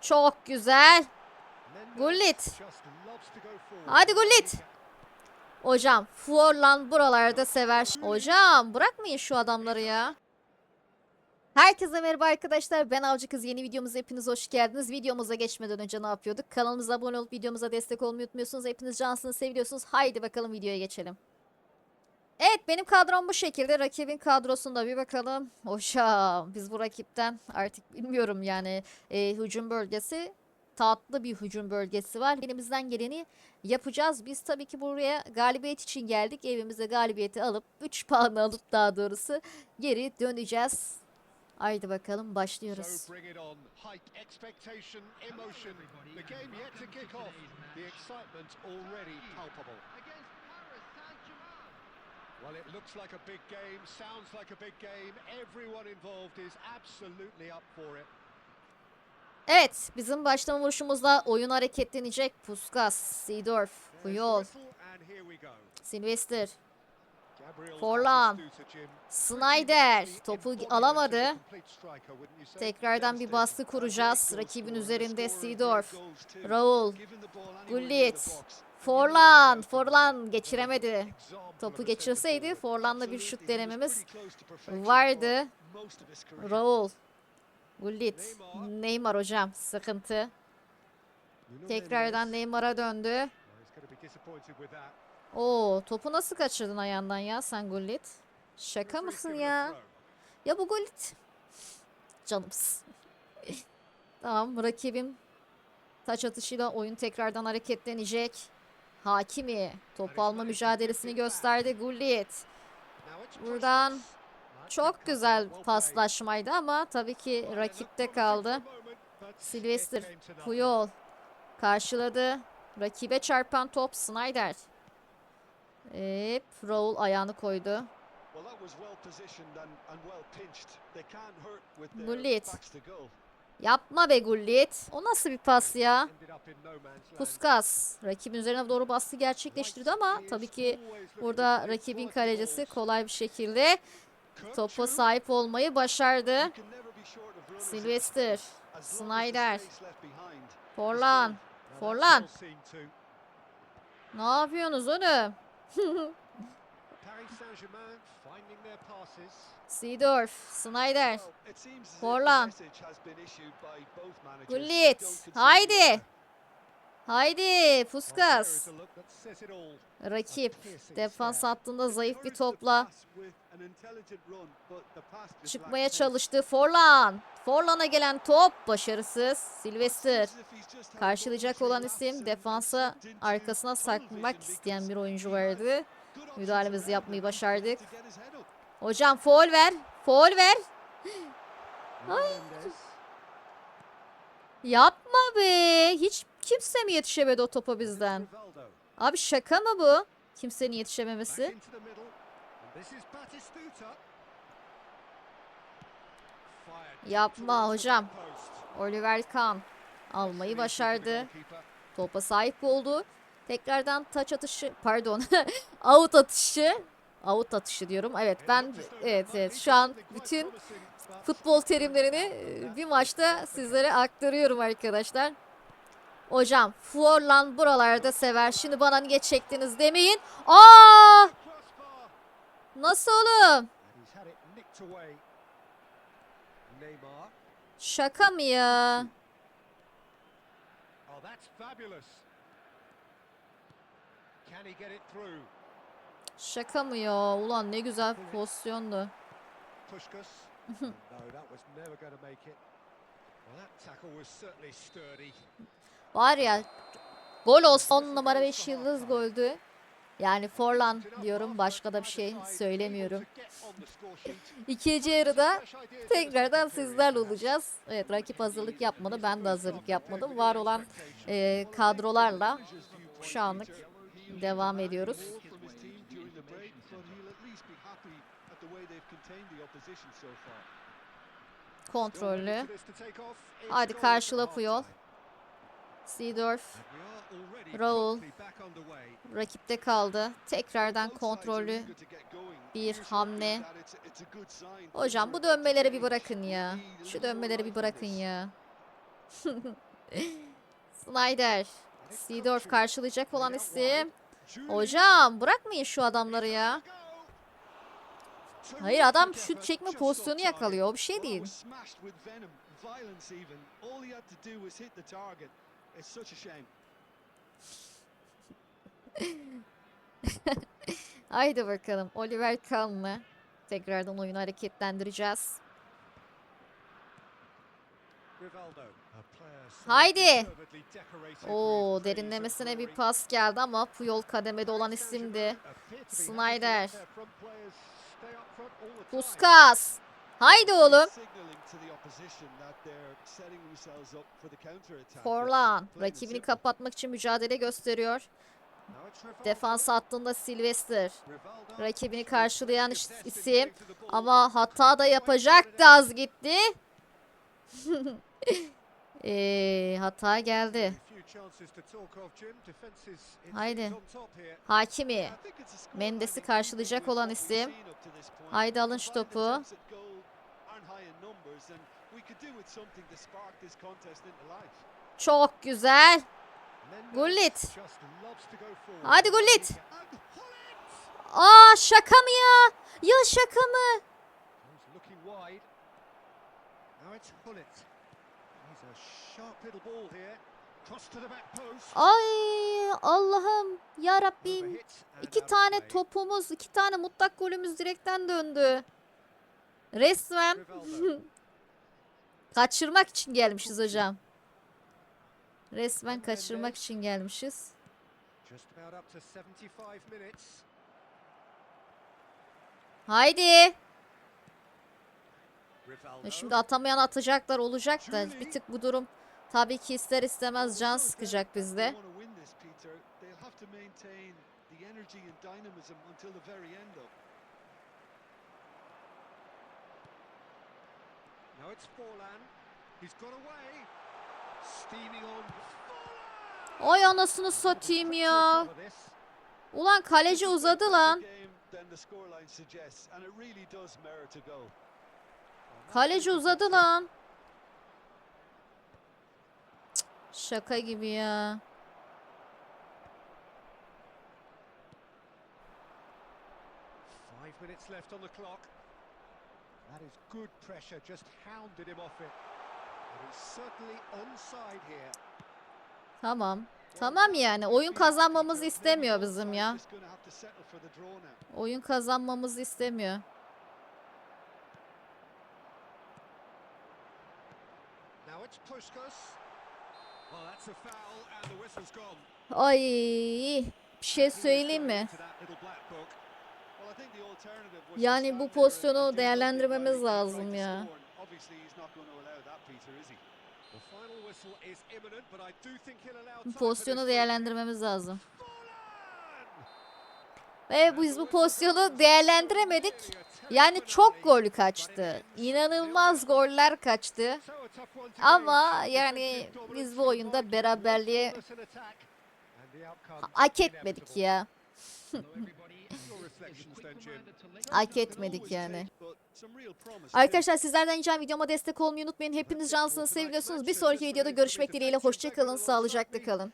Çok güzel. Gullit. Hadi Gullit. Hocam Forlan buralarda sever. Hocam bırakmayın şu adamları ya. Herkese merhaba arkadaşlar. Ben Avcı Kız. Yeni videomuza hepiniz hoş geldiniz. Videomuza geçmeden önce ne yapıyorduk? Kanalımıza abone olup videomuza destek olmayı unutmuyorsunuz. Hepiniz cansınız, seviyorsunuz. Haydi bakalım videoya geçelim. Evet benim kadrom bu şekilde. Rakibin kadrosunda bir bakalım. Hocam biz bu rakipten artık bilmiyorum yani e, hücum bölgesi tatlı bir hücum bölgesi var. Elimizden geleni yapacağız. Biz tabii ki buraya galibiyet için geldik. Evimize galibiyeti alıp 3 puanı alıp daha doğrusu geri döneceğiz. Haydi bakalım başlıyoruz. Well, it looks like a big game, sounds like a big game. Everyone involved is absolutely up for it. Evet bizim başlama vuruşumuzla oyun hareketlenecek. Puskas, Seedorf, Puyol. Sylvester, Forlan. Snyder topu alamadı. Tekrardan bir baskı kuracağız. Rakibin üzerinde Seedorf. Raul, Gullit, Forlan, Forlan geçiremedi. Topu geçirseydi Forlan'la bir şut denememiz vardı. Raul, Gullit, Neymar hocam sıkıntı. Tekrardan Neymar'a döndü. Oo topu nasıl kaçırdın ayağından ya sen Gullit? Şaka mısın ya? Ya bu Gullit. Canımsın. tamam rakibim taç atışıyla oyun tekrardan hareketlenecek. Hakimi topu alma mücadelesini gösterdi Gullit. Buradan Çok güzel paslaşmaydı ama tabii ki rakipte kaldı. Sylvester, Puyol karşıladı. Rakibe çarpan top Snyder. Hep Raul ayağını koydu. Gullit. Yapma be Gullit. O nasıl bir pas ya? Puskas rakibin üzerine doğru baskı gerçekleştirdi ama tabii ki burada rakibin kalecisi kolay bir şekilde topa sahip olmayı başardı. Sylvester, Snyder, Forlan, Forlan. Ne yapıyorsunuz oğlum? Seedorf, Snyder, Forlan, Gullit. Haydi. Haydi Puskas. Rakip defans hattında zayıf bir topla çıkmaya çalıştı. Forlan. Forlan'a gelen top başarısız. Sylvester. Karşılayacak olan isim defansa arkasına saklamak isteyen bir oyuncu vardı. Müdahalemizi yapmayı başardık. Hocam foul ver. Foul ver. Yapma be. Hiç kimse mi yetişemedi o topa bizden? Abi şaka mı bu? Kimsenin yetişememesi. Yapma hocam. Oliver Kahn almayı başardı. Topa sahip oldu. Tekrardan taç atışı, pardon, out atışı. Out atışı diyorum. Evet ben evet evet şu an bütün futbol terimlerini e, bir maçta sizlere aktarıyorum arkadaşlar. Hocam Forlan buralarda sever. Şimdi bana niye çektiniz demeyin. Aa! Nasıl oğlum? Şaka mı ya? Oh? Şaka mı ya? Ulan ne güzel pozisyondu. Var ya gol olsa 10 numara 5 yıldız goldü. Yani Forlan diyorum başka da bir şey söylemiyorum. İkinci yarıda tekrardan sizlerle olacağız. Evet rakip hazırlık yapmadı. Ben de hazırlık yapmadım. Var olan e, kadrolarla şu anlık devam ediyoruz. Kontrollü. Hadi karşıla Puyol. Seedorf Raul. rakipte kaldı. Tekrardan kontrollü bir hamle. Hocam bu dönmeleri bir bırakın ya. Şu dönmeleri bir bırakın ya. Snyder. Seedorf karşılayacak olan isim. Hocam bırakmayın şu adamları ya. Hayır adam şut çekme pozisyonu yakalıyor. O bir şey değil. Haydi bakalım. Oliver Kahn'la tekrardan oyunu hareketlendireceğiz. Haydi. Oo derinlemesine bir pas geldi ama Puyol kademede olan isimdi. Snyder. Puskas. Haydi oğlum. Forlan rakibini kapatmak için mücadele gösteriyor. Defans hattında Sylvester. Rakibini karşılayan isim. Ama hata da yapacaktı az gitti. Eee hata geldi. Haydi. Hakimi. Mendes'i karşılayacak olan isim. Haydi alın şu topu. Çok güzel. Gullit. Hadi Gullit. Aa şaka mı ya? Ya şaka mı? Ay Allah'ım ya Rabbim. İki tane topumuz, iki tane mutlak golümüz direkten döndü. Resmen kaçırmak için gelmişiz hocam. Resmen kaçırmak için gelmişiz. Just about up to 75 minutes. Haydi. Şimdi atamayan atacaklar olacak da bir tık bu durum tabii ki ister istemez can sıkacak bizde. Now it's Forlan. He's got away. Steaming on. Oy anasını satayım ya. Ulan kaleci uzadı lan. Kaleci uzadı lan. Cık, Şaka gibi ya. Five minutes left on the clock. That is good pressure, just hounded him off it. But it's certainly onside here. Tamam. Tamam yani oyun kazanmamızı istemiyor bizim ya. Oyun kazanmamızı istemiyor. And. Ay bir şey söyleyeyim mi? Yani bu pozisyonu değerlendirmemiz lazım ya. pozisyonu değerlendirmemiz lazım. Ve biz bu pozisyonu değerlendiremedik. Yani çok gol kaçtı. İnanılmaz goller kaçtı. Ama yani biz bu oyunda beraberliğe hak etmedik ya. Hak etmedik yani. Arkadaşlar sizlerden ricam videoma destek olmayı unutmayın. Hepiniz cansınız, seviyorsunuz. Bir sonraki videoda görüşmek dileğiyle. Hoşçakalın, sağlıcakla kalın.